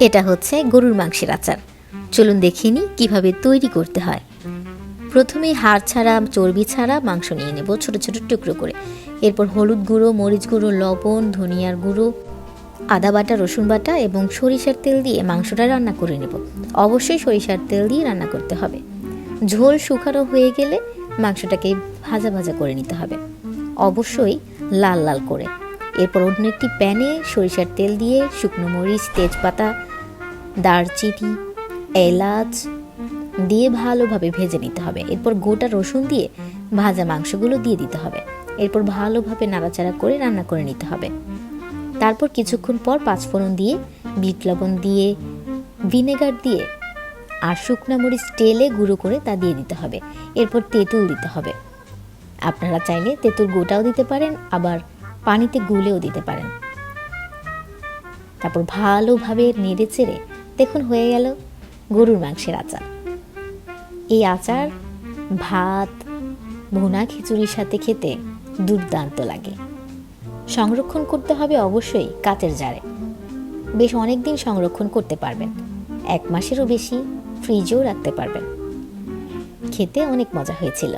এটা হচ্ছে গরুর মাংসের আচার। চলুন দেখিয়ে নিই কীভাবে তৈরি করতে হয়। প্রথমে হাড় ছাড়া, চর্বি ছাড়া মাংস নিয়ে নেব ছোট ছোট টুকরো করে। এরপর হলুদ গুঁড়ো, মরিচ গুঁড়ো, লবণ, ধনিয়ার গুঁড়ো, আদা বাটা, রসুন বাটা এবং সরিষার তেল দিয়ে মাংসটা রান্না করে নেব। অবশ্যই সরিষার তেল দিয়ে রান্না করতে হবে। ঝোল শুকানো হয়ে গেলে মাংসটাকে ভাজা ভাজা করে নিতে হবে। অবশ্যই লাল লাল করে। এরপর অন্য একটি প্যানে সরিষার তেল দিয়ে শুকনো মরিচ, তেজপাতা দারচিনি, এলাচ দিয়ে ভালোভাবে ভেজে নিতে হবে। এরপর গোটা রসুন দিয়ে ভাজা মাংসগুলো দিয়ে দিতে হবে। এরপর ভালোভাবে নাড়াচাড়া করে রান্না করে নিতে হবে। তারপর কিছুক্ষণ পর পাঁচফোড়ন দিয়ে, বিট লবণ দিয়ে, ভিনেগার দিয়ে আর শুকনো মরিচ তেলে গুঁড়ো করে তা দিয়ে দিতে হবে। এরপর তেঁতুল দিতে হবে। আপনারা চাইলে তেঁতুল গোটাও দিতে পারেন, আবার পানিতে গুলেও দিতে পারেন। তারপর ভালোভাবে নেড়ে চেড়ে দেখুন হয়ে গেল গরুর মাংসের আচার। এই আচার ভাত, ভুনা খিচুড়ির সাথে খেতে দুর্দান্ত লাগে। সংরক্ষণ করতে হবে অবশ্যই কাচের জারে। বেশ অনেক দিন সংরক্ষণ করতে পারবেন। এক মাসেরও বেশি ফ্রিজেও রাখতে পারবেন। খেতে অনেক মজা হয়েছিল।